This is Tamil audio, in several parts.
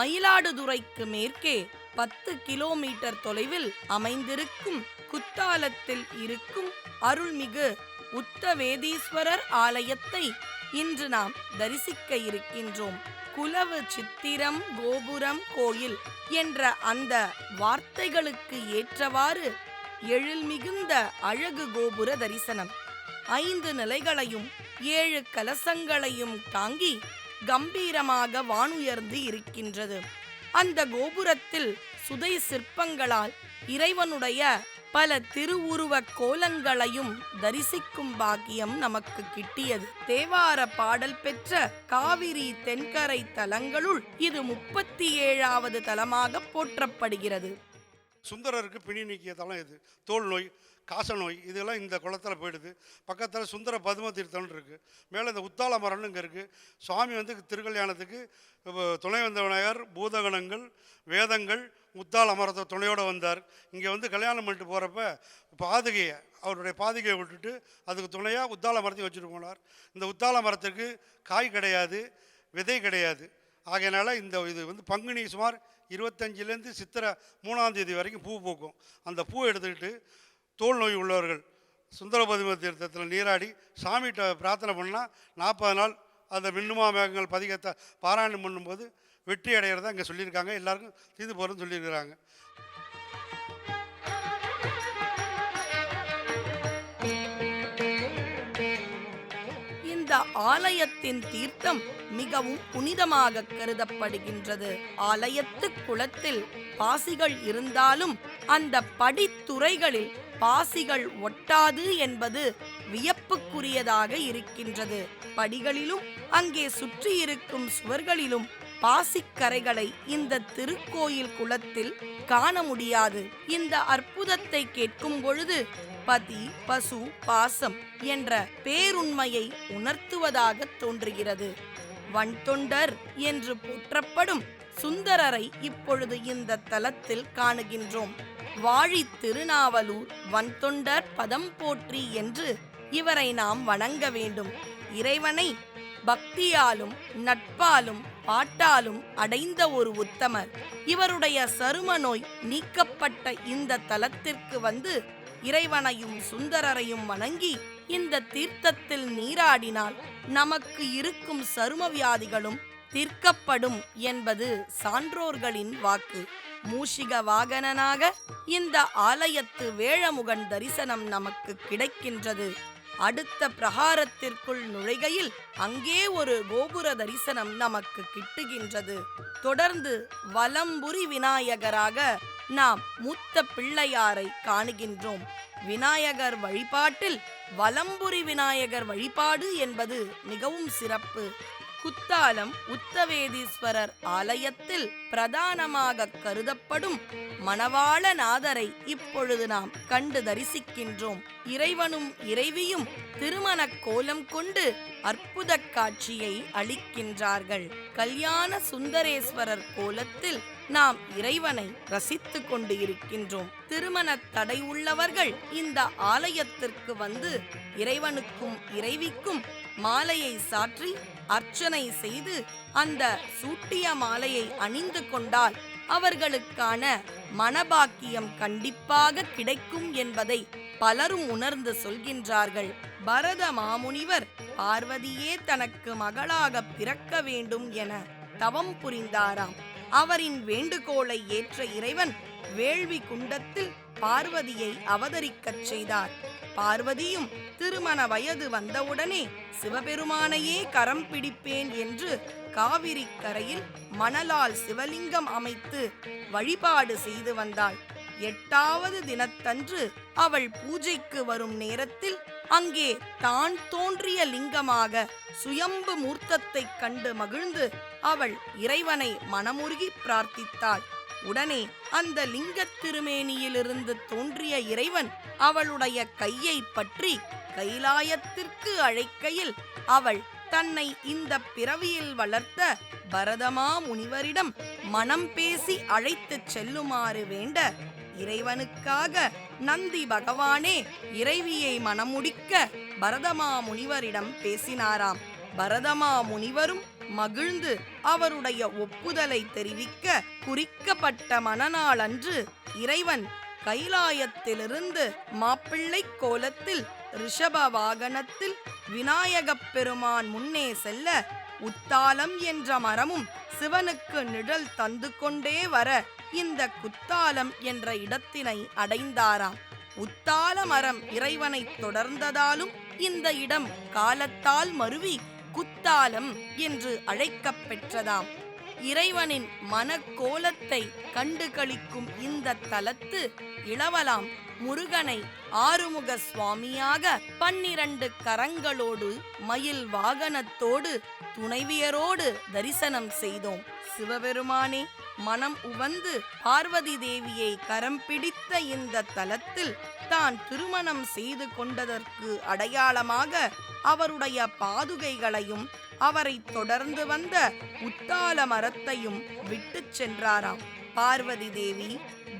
மயிலாடுதுறைக்கு மேற்கே பத்து கிலோமீட்டர் தொலைவில் அமைந்திருக்கும் குத்தாலத்தில் இருக்கும் அருள்மிகு உத்தவேதீஸ்வரர் ஆலயத்தை இன்று நாம் தரிசிக்க இருக்கின்றோம். குலவு சித்திரம் கோபுரம் கோயில் என்ற அந்த வார்த்தைகளுக்கு ஏற்றவாறு எழில் மிகுந்த அழகு கோபுர தரிசனம். ஐந்து நிலைகளையும் ஏழு கலசங்களையும் தாங்கி கம்பீரமாக வானுயர்ந்து இருக்கின்றது. அந்த கோபுரத்தில் சுதை சிற்பங்களால் இறைவனுடைய பல திருவுருவ கோலங்களையும் தரிசிக்கும் பாக்கியம் நமக்கு கிட்டியது. தேவார பாடல் பெற்ற காவிரி தென்கரை தலங்களுள் இது முப்பத்தி ஏழாவது தலமாக போற்றப்படுகிறது. சுந்தரருக்கு பிணி நீக்கிய தலம் இது. தோல் நோய் காச நோய் இதெல்லாம் இந்த குளத்தில் போயிடுது. பக்கத்தில் சுந்தர பதும தீர்த்தம்னு இருக்குது மேலே இந்த உத்தால மரம்னு இங்கே இருக்குது சுவாமி வந்து திருக்கல்யாணத்துக்கு அஹ், துணை வந்த விநாயகர் பூதகணங்கள் வேதங்கள் முத்தால மரத்தை துணையோடு வந்தார். இங்கே வந்து கல்யாணம் பண்ணிட்டு போகிறப்ப பாதுகையை அவருடைய பாதுகையை விட்டுட்டு அதுக்கு துணையாக உத்தால மரத்தையும் வச்சுட்டு போனார். இந்த உத்தால மரத்துக்கு காய் கிடையாது விதை கிடையாது. ஆகையினால இந்த இது வந்து பங்குனி சுமார் இருபத்தஞ்சிலேருந்து சித்திரை மூணாம் தேதி வரைக்கும் பூ பூக்கும். அந்த பூ எடுத்துக்கிட்டு தோல் நோய் உள்ளவர்கள் சுந்தரபதிம தீர்த்தத்தில் நீராடி சாமிகிட்ட பிரார்த்தனை பண்ணால் நாற்பது நாள் அந்த மின்னுமா மேகங்கள் பதிகத்தை பாராயணம் பண்ணும்போது வெற்றி அடைகிறதா இங்கே சொல்லியிருக்காங்க. எல்லாருக்கும் தீர்ந்து போகிறதுன்னு சொல்லியிருக்கிறாங்க. இந்த ஆலயத்தின் தீர்த்தம் மிகவும் புனிதமாக கருதப்படுகின்றது. ஆலயத்து குளத்தில் பாசிகள் இருந்தாலும் அந்த படித்துறைகளில் பாசிகள் ஒட்டாது என்பது வியப்புக்குரியதாக இருக்கின்றது. படிகளிலும் அங்கே சுற்றி இருக்கும் சுவர்களிலும் பாசிக்கரைகளை இந்த திருக்கோயில் குளத்தில் காண முடியாது. இந்த அற்புதத்தை கேட்கும் பொழுது பதி பசு பாசம் என்ற பேருண்மையை உணர்த்துவதாக தோன்றுகிறது. வன்தொண்டர் என்று போற்றப்படும் சுந்தரரை இப்பொழுது இந்த தலத்தில் காணுகின்றோம். வாழி திருநாவலூர் வன்தொண்டர் பதம் போற்றி என்று இவரை நாம் வணங்க வேண்டும். இறைவனை பக்தியாலும் நட்பாலும் பாட்டாலும் அடைந்த ஒரு உத்தமர். இவருடைய சரும நோய் நீக்கப்பட்ட இந்த தலத்திற்கு வந்து இறைவனையும் சுந்தரரையும் வணங்கி இந்த தீர்த்தத்தில் நீராடினால் நமக்கு இருக்கும் சரும வியாதிகளும் தீர்க்கப்படும் என்பது சான்றோர்களின் வாக்கு. மூஷிக வாகனனாக இந்த ஆலயத்து வேழமுகன் தரிசனம் நமக்கு கிடைக்கின்றது. அடுத்த பிரகாரத்திற்குள் நுழைகையில் அங்கே ஒரு கோபுர தரிசனம் நமக்கு கிட்டுகின்றது. தொடர்ந்து வலம்புரி விநாயகராக நாம் மூத்த பிள்ளையாரை காணுகின்றோம். விநாயகர் வழிபாட்டில் வலம்புரி விநாயகர் வழிபாடு என்பது மிகவும் சிறப்பு. குத்தாலம் உத்தவேதீஸ்வரர் ஆலயத்தில் பிரதானமாக கருதப்படும் மணவாளநாதரை இப்பொழுது நாம் கண்டு தரிசிக்கின்றோம். இறைவனும் இறைவியும் திருமண கோலம் கொண்டு அற்புத காட்சியை அளிக்கின்றார்கள். கல்யாண சுந்தரேஸ்வரர் கோலத்தில் நாம் இறைவனை ரசித்து கொண்டு இருக்கின்றோம். திருமண தடை உள்ளவர்கள் இந்த ஆலயத்திற்கு வந்து இறைவனுக்கும் இறைவிக்கும் மாலையை சாற்றி அர்ச்சனை செய்து அந்த சூட்டிய மாலையை அணிந்து கொண்டால் அவர்களுக்கான மனபாக்கியம் கண்டிப்பாக கிடைக்கும் என்பதை பலரும் உணர்ந்து சொல்கின்றார்கள். பரத மாமுனிவர் பார்வதியே தனக்கு மகளாக பிறக்க வேண்டும் என தவம் புரிந்தாராம். அவரின் வேண்டுகோளை ஏற்ற இறைவன் வேள்வி குண்டத்தில் பார்வதியை அவதரிக்கச் செய்தார். பார்வதியும் திருமண வயது வந்தவுடனே சிவபெருமானையே கரம் பிடிப்பேன் என்று காவிரி கரையில் மணலால் சிவலிங்கம் அமைத்து வழிபாடு செய்து வந்தாள். எட்டாவது தினத்தன்று அவள் பூஜைக்கு வரும் நேரத்தில் அங்கே தான் தோன்றிய லிங்கமாக சுயம்பு மூர்த்தத்தைக் கண்டு மகிழ்ந்து அவள் இறைவனை மனமுருகி பிரார்த்தித்தாள். உடனே அந்த லிங்கத் திருமேனியிலிருந்து தோன்றிய இறைவன் அவளுடைய கையை பற்றி கைலாயத்திற்கு அழைக்கையில் அவள் தன்னை இந்த பிறவியில் வளர்த்த பரதமா முனிவரிடம் மனம் பேசி அழைத்துச் செல்லுமாறு வேண்ட இறைவனுக்காக நந்தி பகவானே இறைவியை மனமுடிக்க பரதமா முனிவரிடம் பேசினாராம். பரதமா முனிவரும் மகிழ்ந்து அவருடைய ஒப்புதலை தெரிவிக்க குறிக்கப்பட்ட மனநாள் அன்று இறைவன் கைலாயத்திலிருந்து மாப்பிள்ளை கோலத்தில் ரிஷப வாகனத்தில் விநாயகப் பெருமான் முன்னே செல்ல உத்தாலம் என்ற மரமும் சிவனுக்கு நிழல் தந்து கொண்டே வர இந்த குத்தாலம் என்ற இடத்தினை அடைந்தாராம். உத்தால மரம் இறைவனை தொடர்ந்ததாலும் இந்த இடம் காலத்தால் மருவி குத்தாலம் என்று அழைக்கப்பெற்றதாம். இறைவனின் மனக்கோலத்தை கண்டுகளிக்கும் இந்த தலத்து இளவலாம் முருகனை ஆறுமுக சுவாமியாக பன்னிரண்டு கரங்களோடு மயில் வாகனத்தோடு துணைவியரோடு தரிசனம் செய்தோம். சிவபெருமானே மனம் உவந்து பார்வதி தேவியை கரம் பிடித்த இந்த தலத்தில் தான் திருமணம் செய்து கொண்டதற்கு அடையாளமாக அவருடைய பாதுகைகளையும் அவரை தொடர்ந்து வந்த உத்தால மரத்தையும் விட்டு சென்றாராம். பார்வதி தேவி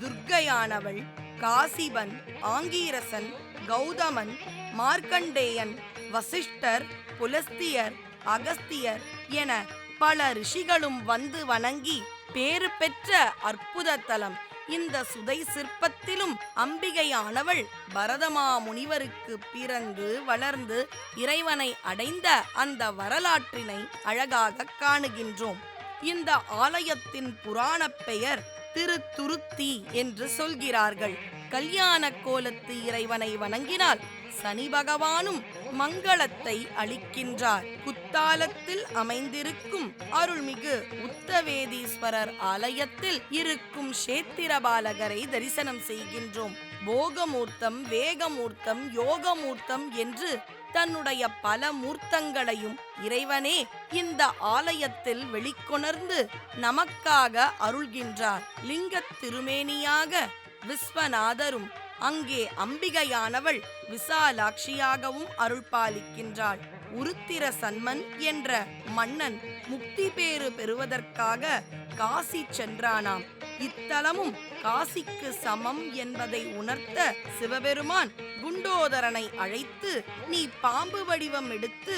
துர்க்கையானவள் காசிபன் ஆங்கீரசன் கௌதமன் மார்க்கண்டேயன் வசிஷ்டர் புலஸ்தியர் அகஸ்தியர் என பல ரிஷிகளும் வந்து வணங்கி பேறு பெற்ற அற்புத தலம். இந்த சுதை சிற்பத்திலும் அம்பிகையானவள் பரதமா முனிவருக்கு பிறந்து வளர்ந்து இறைவனை அடைந்த அந்த வரலாற்றினை அழகாக காணுகின்றோம். இந்த ஆலயத்தின் புராணப் பெயர் திருத்துருத்தி என்று சொல்கிறார்கள். கல்யாண கோலத்து இறைவனை வணங்கினால் சனி பகவானும் மங்களத்தை அளிக்கின்றார். குத்தாலத்தில் அமைந்திருக்கும் அருள்மிகு உத்தவேதீஸ்வரர் ஆலயத்தில் இருக்கும் சேத்திரபாலகரை தரிசனம் செய்கின்றோம். போகமூர்த்தம் வேகமூர்த்தம் யோகமூர்த்தம் என்று தன்னுடைய பல மூர்த்தங்களையும் இறைவனே இந்த ஆலயத்தில் வெளிக்கொணர்ந்து நமக்காக அருள்கின்றார். லிங்கத் திருமேனியாக விஸ்வநாதரும் அங்கே அம்பிகையானவள் விசாலாட்சியாகவும் அருள் பாலிக்கின்றாள் உருத்திர சன்மன் என்ற மன்னன் முக்தி பேறு பெறுவதற்காக காசி சென்றானாம். இத்தலமும் காசிக்கு சமம் என்பதை உணர்த்த சிவபெருமான் குண்டோதரனை அழைத்து நீ பாம்பு வடிவம் எடுத்து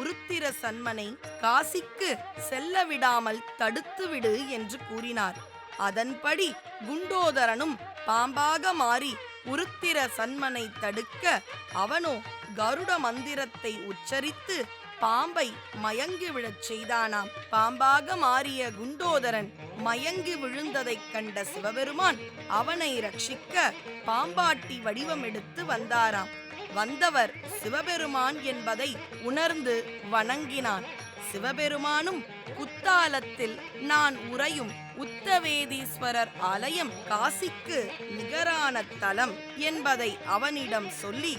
உருத்திர சன்மனை காசிக்கு செல்ல விடாமல் தடுத்து விடு என்று கூறினார். அதன்படி குண்டோதரனும் பாம்பாக மாறி உருத்திர சன்மனை தடுக்க அவனோ கருட மந்திரத்தை உச்சரித்து பாம்பை மயங்கி விழச் செய்தானாம். பாம்பாக மாறிய குண்டோதரன் மயங்கி விழுந்ததைக் கண்ட சிவபெருமான் அவனை ரட்சிக்க பாம்பாட்டி வடிவம் எடுத்து வந்தாராம். வந்தவர் சிவபெருமான் என்பதை உணர்ந்து வணங்கினான். சிவபெருமானும் குத்தாலத்தில் நான் உறையும் உத்தவேதீஸ்வரர் ஆலயம் காசிக்கு நிகரான தலம் என்பதை அவனிடம் சொல்லி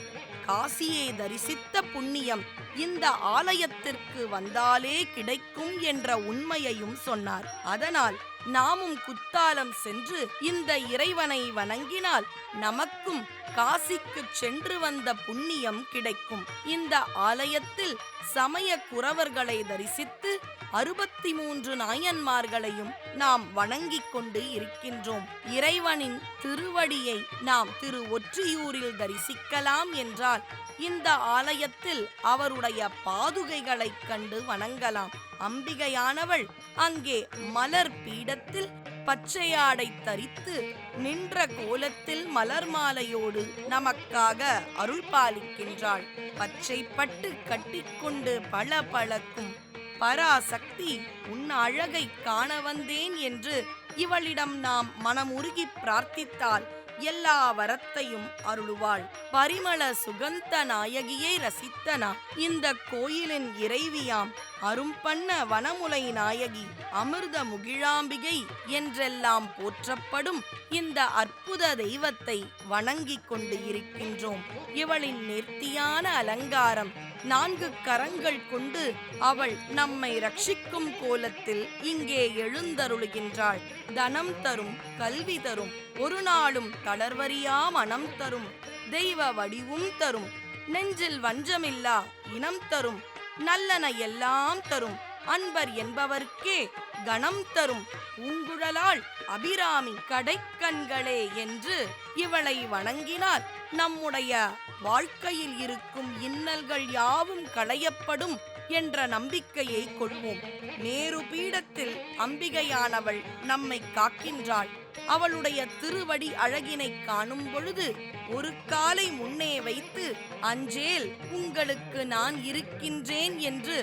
காசியை தரிசித்த புண்ணியம் இந்த ஆலயத்திற்கு வந்தாலே கிடைக்கும் என்ற உண்மையையும் சொன்னார். அதனால் நாமும் குத்தாலம் சென்று இந்த இறைவனை வணங்கினால் நமக்கும் காசிக்கு சென்று வந்த புண்ணியம் கிடைக்கும். இந்த ஆலயத்தில் சமய குறவர்களை தரிசித்து அறுபத்தி மூன்று நாயன்மார்களையும் நாம் வணங்கிக் கொண்டு இருக்கின்றோம். இறைவனின் திருவடியை நாம் திரு ஒற்றியூரில் தரிசிக்கலாம் என்றால் என்றால் இந்த ஆலயத்தில் அவருடைய பாதுகைகளைக் கண்டு வணங்கலாம். அம்பிகையானவள் அங்கே மலர் பீடத்தில் பச்சையாடை தரித்து நின்ற கோலத்தில் மலர் மாலையோடு நமக்காக அருள் பாலிக்கின்றாள் பச்சை பட்டு கட்டிக்கொண்டு பல பழக்கும் பராசக்தி உன் அழகை காண வந்தேன் என்று இவளிடம் நாம் மனமுருகி பிரார்த்தித்தால் எல்லா வரத்தையும் அருளுவாள். பரிமள சுகந்த நாயகியை ரசித்தனா? இந்த கோயிலின் இறைவியாம் அரும்பண்ண வனமுலை நாயகி அமிர்த முகிழாம்பிகை என்றெல்லாம் போற்றப்படும் இந்த அற்புத தெய்வத்தை வணங்கிக் கொண்டு இருக்கின்றோம். இவளின் நேர்த்தியான அலங்காரம் நான்கு கரங்கள் கொண்டு அவள் நம்மை ரட்சிக்கும் கோலத்தில் இங்கே எழுந்தருளுகின்றாள். தனம் தரும் கல்வி தரும் ஒரு நாளும் தளர்வறியா மனம் தரும். தெய்வ வடிவும் தரும். நெஞ்சில் வஞ்சமில்லா இனம் தரும். நல்லன எல்லாம் தரும். அன்பர் என்பவர்க்கே கணம் தரும். பூங்குழலாள் அபிராமி கடைக்கண்களே என்று இவளை வணங்கினால் நம்முடைய வாழ்க்கையில் இருக்கும் இன்னல்கள் யாவும் களையப்படும் என்ற நம்பிக்கையை கொள்வோம். நேரு பீடத்தில் அம்பிகையானவள் நம்மை காக்கின்றாள். அவளுடைய திருவடி அழகினை காணும் பொழுது ஒரு காலை முன்னே வைத்து அஞ்சேல் உங்களுக்கு நான் இருக்கின்றேன் என்று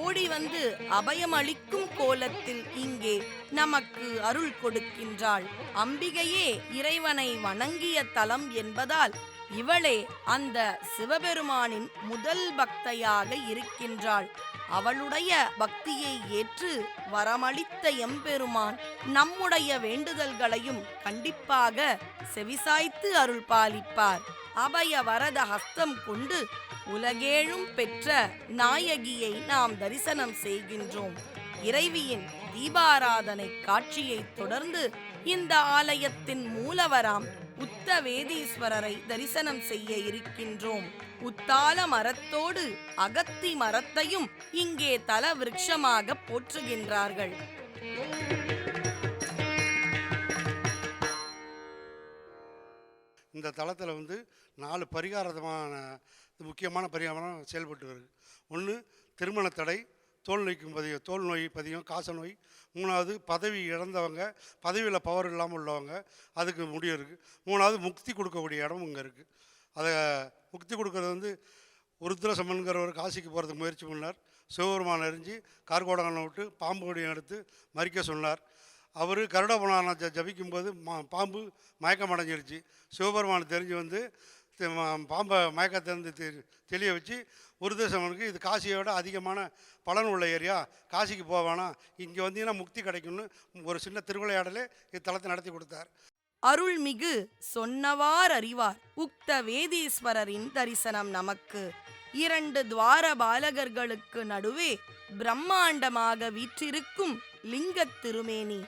ஓடி வந்து அபயமளிக்கும் கோலத்தில் இங்கே நமக்கு அருள் கொடுக்கின்றாள். அம்பிகையே இறைவனை வணங்கிய தலம் என்பதால் இவளே அந்த சிவபெருமானின் முதல் பக்தையாக இருக்கின்றாள். அவளுடைய பக்தியை ஏற்று வரமளித்த எம்பெருமான் நம்முடைய வேண்டுதல்களையும் கண்டிப்பாக செவிசாய்த்து அருள் பாலிப்பார். அபய வரத ஹஸ்தம் கொண்டு உலகேழும் பெற்ற நாயகியை நாம் தரிசனம் செய்கின்றோம். இறைவியின் தீபாராதனை காட்சியைத் தொடர்ந்து இந்த ஆலயத்தின் மூலவராம் உத்த வேதீஸ்வரரை தரிசனம் செய்ய இருக்கின்றோம். உத்தால மரத்தோடு அகத்தி மரத்தையும் இங்கே தல விருட்சமாக போற்றுகின்றார்கள். இந்த தளத்தில் வந்து நாலு பரிகாரமான முக்கியமான பரிகாரம் செயல்பட்டு வருது. ஒன்று திருமண தடை தோல் நோய்க்கும் பதியம் தோல் நோய் பதியம் காச நோய். மூணாவது பதவி இழந்தவங்க பதவியில் பவர் இல்லாமல் உள்ளவங்க அதுக்கு முடிவு இருக்குது மூணாவது முக்தி கொடுக்கக்கூடிய இடம் இங்கே இருக்குது அதை முக்தி கொடுக்கறது வந்து உருத்திர சம்மன்கிறவர் காசிக்கு போகிறதுக்கு முயற்சி பண்ணார். சிவபெருமான் அறிஞ்சு கார்கோடங்களை விட்டு பாம்பு கொடியை எடுத்து மறிக்க சொன்னார். அவர் கருட புராணம் ஜ ஜபிக்கும்போது மா பாம்பு மயக்கம் அடைஞ்சிருச்சு சிவபெருமான் தெரிஞ்சு வந்து பாம்பை மயக்கத்திலிருந்து தெ தெளிய வச்சு ஒரு உருதேசவனுக்கு இது காசியோட அதிகமான பலன் உள்ள ஏரியா. காசிக்கு போவானா இங்கே வந்தீங்கன்னா முக்தி கிடைக்கும்னு ஒரு சின்ன திருவிளையாடலே இத்தலத்தை நடத்தி கொடுத்தார். அருள்மிகு சொன்னவார் அறிவார். உக்த வேதீஸ்வரரின் தரிசனம் நமக்கு. இரண்டு துவார பாலகர்களுக்கு நடுவே பிரம்மாண்டமாக வீற்றிருக்கும் லிங்கத் திருமேனி.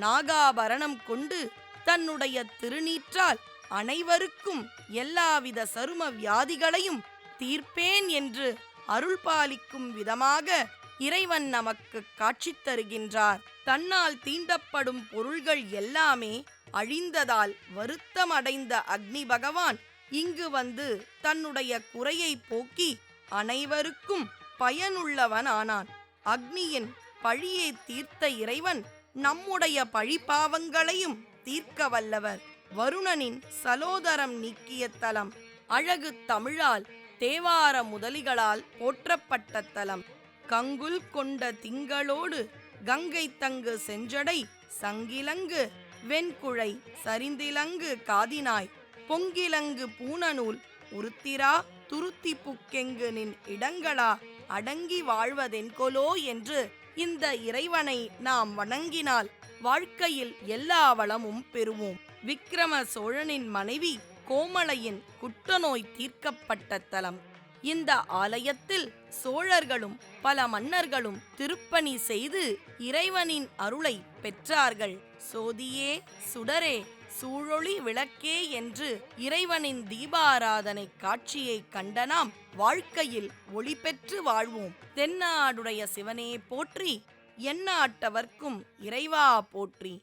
நாகாபரணம் கொண்டு தன்னுடைய திருநீற்றால் அனைவருக்கும் எல்லாவித சரும வியாதிகளையும் தீர்ப்பேன் என்று அருள் பாலிக்கும் விதமாக இறைவன் நமக்கு காட்சி தருகின்றார். தன்னால் தீண்டப்படும் பொருள்கள் எல்லாமே அழிந்ததால் வருத்தமடைந்த அக்னி பகவான் இங்கு வந்து தன்னுடைய குறையை போக்கி அனைவருக்கும் பயனுள்ளவன் ஆனான் அக்னியின் பழியை தீர்த்த இறைவன் நம்முடைய பழிபாவங்களையும் தீர்க்க வல்லவர். வருணனின் சலோதரம் நீக்கிய தலம் அழகு தமிழால் தேவார முதலிகளால் போற்றப்பட்ட தலம். கங்குல் கொண்ட திங்களோடு கங்கை தங்கு செஞ்சடை சங்கிலங்கு வெண்குழை சரிந்திலங்கு காதினாய். பொங்கிலங்கு பூனநூல் உருத்திரா துருத்தி புக்கெங்கு நின் இடங்களா அடங்கி வாழ்வதென்கொலோ என்று இந்த இறைவனை நாம் வணங்கினால் வாழ்க்கையில் எல்லா வளமும் பெறுவோம். விக்கிரம சோழனின் மனைவி கோமளையின் குற்றநோய் தீர்க்கப்பட்ட தலம். இந்த ஆலயத்தில் சோழர்களும் பல மன்னர்களும் திருப்பணி செய்து இறைவனின் அருளை பெற்றார்கள். சோதியே சுடரே சூழொளி விளக்கே என்று இறைவனின் தீபாராதனை காட்சியை கண்ட நாம் வாழ்க்கையில் ஒளி பெற்று வாழ்வோம். தென்னாடுடைய சிவனே போற்றி எண்ணாட்டவர்க்கும் இறைவா போற்றி.